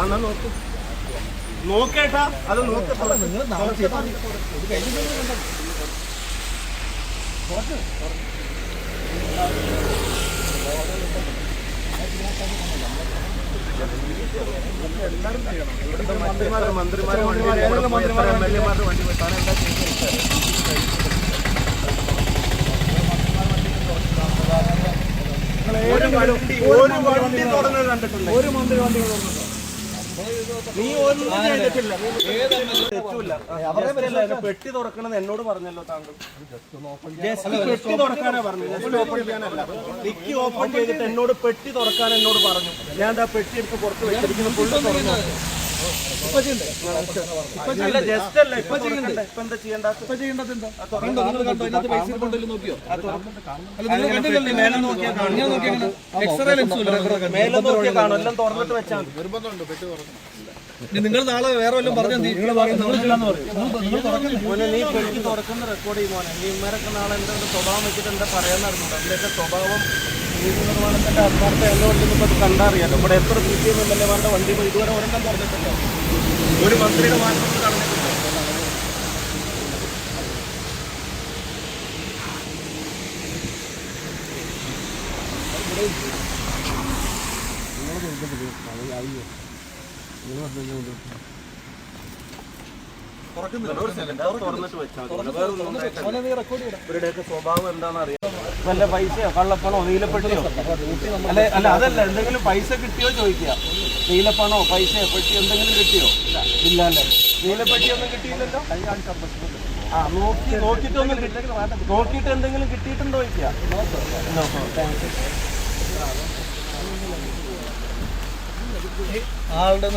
എന്നാ നോക്ക്? നോക്കേട്ടാ അത് വണ്ടി എന്താ ഒരു വണ്ടി ഒരു വണ്ടി തുറന്നത് കണ്ടിട്ടുണ്ട്. ഒരു മന്ത്രി വണ്ടി കൊണ്ടുവന്നിട്ടുണ്ടോ? നീ ഒന്നും ചെയ്തിട്ടില്ല. പെട്ടി തുറക്കണമെന്ന് എന്നോട് പറഞ്ഞല്ലോ താങ്കൾ. പെട്ടി തുറക്കാനാ പറഞ്ഞു ഓപ്പൺ ചെയ്യാനല്ല. ഡിക്കി ഓപ്പൺ ചെയ്തിട്ട് എന്നോട് പെട്ടി തുറക്കാൻ എന്നോട് പറഞ്ഞു. ഞാൻ ആ പെട്ടി എടുത്ത് പുറത്ത് വെച്ചിരിക്കുന്നു. ഫുള്ള് തുറന്നു? അല്ല ജസ്റ്റ് അല്ല ഇപ്പൊ ചെയ്യണ്ട ഇപ്പൊ എന്താ ചെയ്യണ്ട ഇപ്പൊ ചെയ്യേണ്ടത് എന്താ? കണ്ടോ? നിങ്ങൾ കണ്ടോ? ഇതിനകത്ത് പൈസ ഇരിപ്പുണ്ടല്ലോ നോക്കിയോ? അല്ല, നിങ്ങൾ കണ്ടില്ലല്ലോ? മേലെ നോക്കിയാൽ കാണും? എക്സ്റേ ലെൻസും? മേലെ നോക്കിയാൽ കാണും എല്ലാം തുറന്നിട്ട് വെച്ചാൽ മതി ഇനി നിങ്ങൾ നാളെ വേറെ വല്ലതും പറഞ്ഞു നീ പെട്ടി തുറക്കുന്ന റെക്കോർഡ് ചെയ്യുമോ മോനെ നീ ഇമാരൊക്കെ നാളെ എന്താ സ്വഭാവം വെച്ചിട്ട് എന്താ പറയാൻ നടന്നുണ്ട് അതിന്റെ സ്വഭാവം നിർമ്മാണത്തിന്റെ ആത്മാർത്ഥ ഉണ്ടെന്ന് അത് കണ്ടറിയാലോ ഇവിടെ എത്ര C P M M L എമാരുടെ വണ്ടി ഇതുവരെ ഒരെണ്ണം പറഞ്ഞിട്ടുണ്ടോ ഒരു മന്ത്രിയുടെ നടന്നിട്ടില്ല ഒരു സെക്കൻഡ് തുറന്നിട്ട് വെച്ചാൽ ഇവരുടെയൊക്കെ സ്വഭാവം എന്താണെന്ന് അറിയാം വല്ല പൈസയോ? കള്ളപ്പണോ? നീലപ്പെട്ടിയോ? അല്ല അല്ല അതല്ല എന്തെങ്കിലും പൈസ കിട്ടിയോ ചോദിക്കുക. നീലപ്പണോ പൈസയോ പെട്ടി എന്തെങ്കിലും കിട്ടിയോ? ഇല്ല അല്ലേ? നീലപ്പെട്ടിയൊന്നും കിട്ടിയില്ലല്ലോ? ആ നോക്കി നോക്കിയിട്ടൊന്നും കിട്ടി നോക്കിയിട്ട് എന്തെങ്കിലും കിട്ടിയിട്ടുണ്ടോ ചോദിക്കുക? ആളുടെ